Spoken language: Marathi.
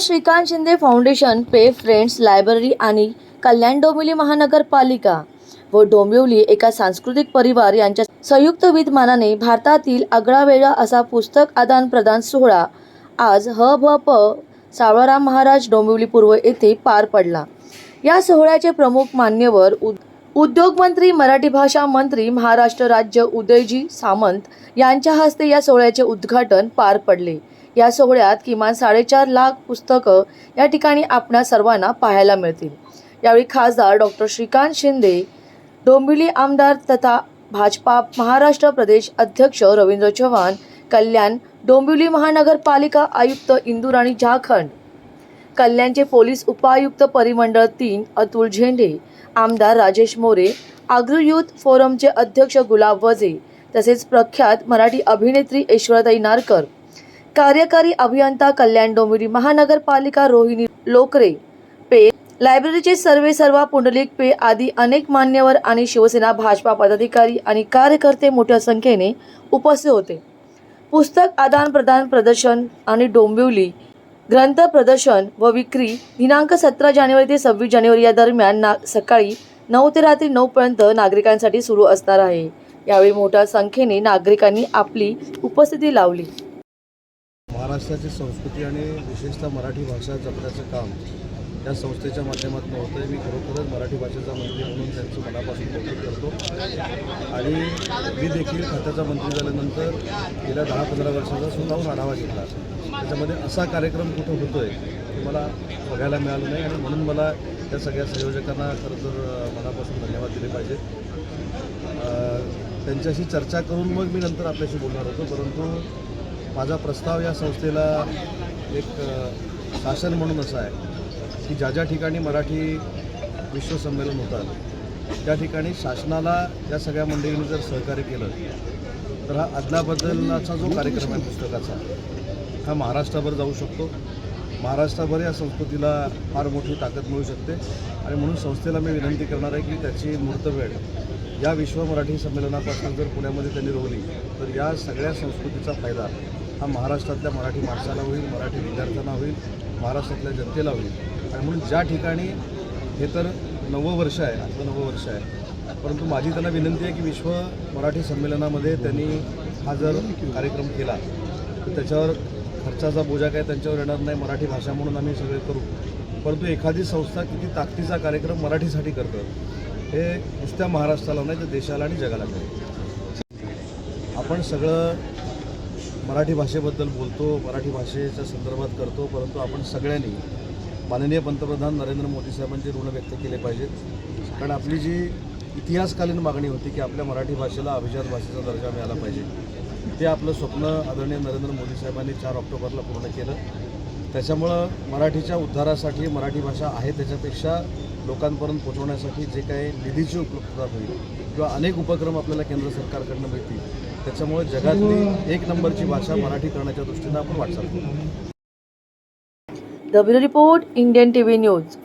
श्रीकांत शिंदे फाउंडेशन पे फ्रेंड्स लायब्ररी आणि कल्याण डोंबिवली महानगरपालिका व डोंबिवली एका सांस्कृतिक परिवार यांच्या संयुक्त विद्यमानाने भारतातील आगळावेगळा असा पुस्तक आदान प्रदान सोहळा आज ह भ प सावळाराम महाराज डोंबिवली पूर्व येथे पार पडला. या सोहळ्याचे प्रमुख मान्यवर उद उद्योगमंत्री मराठी भाषा मंत्री महाराष्ट्र राज्य उदयजी सामंत यांच्या हस्ते या सोहळ्याचे उद्घाटन पार पडले. या सोहळ्यात किमान साडेचार लाख पुस्तकं या ठिकाणी आपणा सर्वांना पाहायला मिळतील. यावेळी खासदार डॉक्टर श्रीकांत शिंदे डोंबिवली आमदार तथा भाजपा महाराष्ट्र प्रदेश अध्यक्ष रवींद्र चव्हाण कल्याण डोंबिवली महानगरपालिका आयुक्त इंदुराणी झाखंड कल्याणचे पोलीस उपायुक्त परिमंडळ तीन अतुल झेंडे आमदार राजेश मोरे आग्रू युथ फोरमचे अध्यक्ष गुलाब वजे तसेच प्रख्यात मराठी अभिनेत्री ऐश्वर्याताई नारकर. कार्यकारी अभियंता कल्याण डोंबिवली महानगरपालिका रोहिणी लोकरे पे लायब्ररीचे सर्वे सर्वा पुंडलिक पे आदी अनेक मान्यवर आणि शिवसेना भाजपा पदाधिकारी आणि कार्यकर्ते मोठ्या संख्येने उपस्थित होते. पुस्तक आदान प्रदान प्रदर्शन आणि डोंबिवली ग्रंथ प्रदर्शन व विक्री दिनांक सतरा जानेवारी ते सव्वीस जानेवारी या दरम्यान ना सकाळी नऊ ते रात्री नऊपर्यंत नागरिकांसाठी सुरू असणार आहे. यावेळी मोठ्या संख्येने नागरिकांनी आपली उपस्थिती लावली. महाराष्ट्राची संस्कृती आणि विशेषतः मराठी भाषा जपण्याचं काम या संस्थेच्या माध्यमातून होतं आहे मी खरोखरच मराठी भाषेचा मंत्री म्हणून त्यांचं मनापासून कौतुक करतो. आणि मी देखील खात्याचा मंत्री झाल्यानंतर गेल्या दहा पंधरा वर्षाचा स्वतःहून आढावा घेतला. त्याच्यामध्ये असा कार्यक्रम कुठं होतो आहे ते मला बघायला मिळालं नाही आणि म्हणून मला त्या सगळ्या संयोजकांना खरं तर मनापासून धन्यवाद दिले पाहिजे. त्यांच्याशी चर्चा करून मग मी नंतर आपल्याशी बोलणार होतो. परंतु माझा प्रस्ताव या संस्थेला एक शासन म्हणून असा आहे. की ज्या ज्या ठिकाणी मराठी विश्वसंमेलन होतात त्या ठिकाणी शासनाला या सगळ्या मंडळींनी जर सहकार्य केलं तर हा अदलाबदलाचा जो कार्यक्रम आहे पुस्तकाचा हा महाराष्ट्राभर जाऊ शकतो. महाराष्ट्राभर या संस्कृतीला फार मोठी ताकद मिळू शकते. आणि म्हणून संस्थेला मी विनंती करणार आहे की त्याची मुहूर्तवेळ या विश्व मराठी संमेलनापासून जर पुण्यामध्ये त्यांनी रोवली तर या सगळ्या संस्कृतीचा फायदा हा महाराष्ट्रातल्या मराठी माणसाला होईल मराठी विद्यार्थ्यांना होईल महाराष्ट्रातल्या जनतेला होईल. आणि म्हणून ज्या ठिकाणी हे तर नवं वर्ष आहे आजचं नवं वर्ष आहे परंतु माझी त्यांना विनंती आहे की विश्व मराठी संमेलनामध्ये त्यांनी हा जर कार्यक्रम केला तर त्याच्यावर खर्चाचा बोजा काय त्यांच्यावर येणार नाही मराठी भाषा म्हणून आम्ही सगळे करू. परंतु एखादी संस्था किती ताकदीचा कार्यक्रम मराठीसाठी करतं हे नुसत्या महाराष्ट्राला नाही तर देशाला आणि जगाला करेल आपण सगळं मराठी भाषेबद्दल बोलतो मराठी भाषेच्या संदर्भात करतो परंतु आपण सगळ्यांनी माननीय पंतप्रधान नरेंद्र मोदी साहेबांचे ऋण व्यक्त केले पाहिजेत. कारण आपली जी इतिहासकालीन मागणी होती की आपल्या मराठी भाषेला अभिजात भाषेचा दर्जा मिळाला पाहिजे ते आपलं स्वप्न आदरणीय नरेंद्र मोदी साहेबांनी चार ऑक्टोबरला पूर्ण केलं. त्याच्यामुळं मराठीच्या उद्धारासाठी मराठी भाषा आहे त्याच्यापेक्षा लोकांपर्यंत पोहोचवण्यासाठी जे काही निधीची उपलब्धता होईल किंवा अनेक उपक्रम आपल्याला केंद्र सरकारकडनं मिळतील त्याच्यामुळे जगातली एक नंबरची भाषा मराठी करण्याच्या दृष्टीनं आपण वाटचाल The Bureau Report, Indian TV News.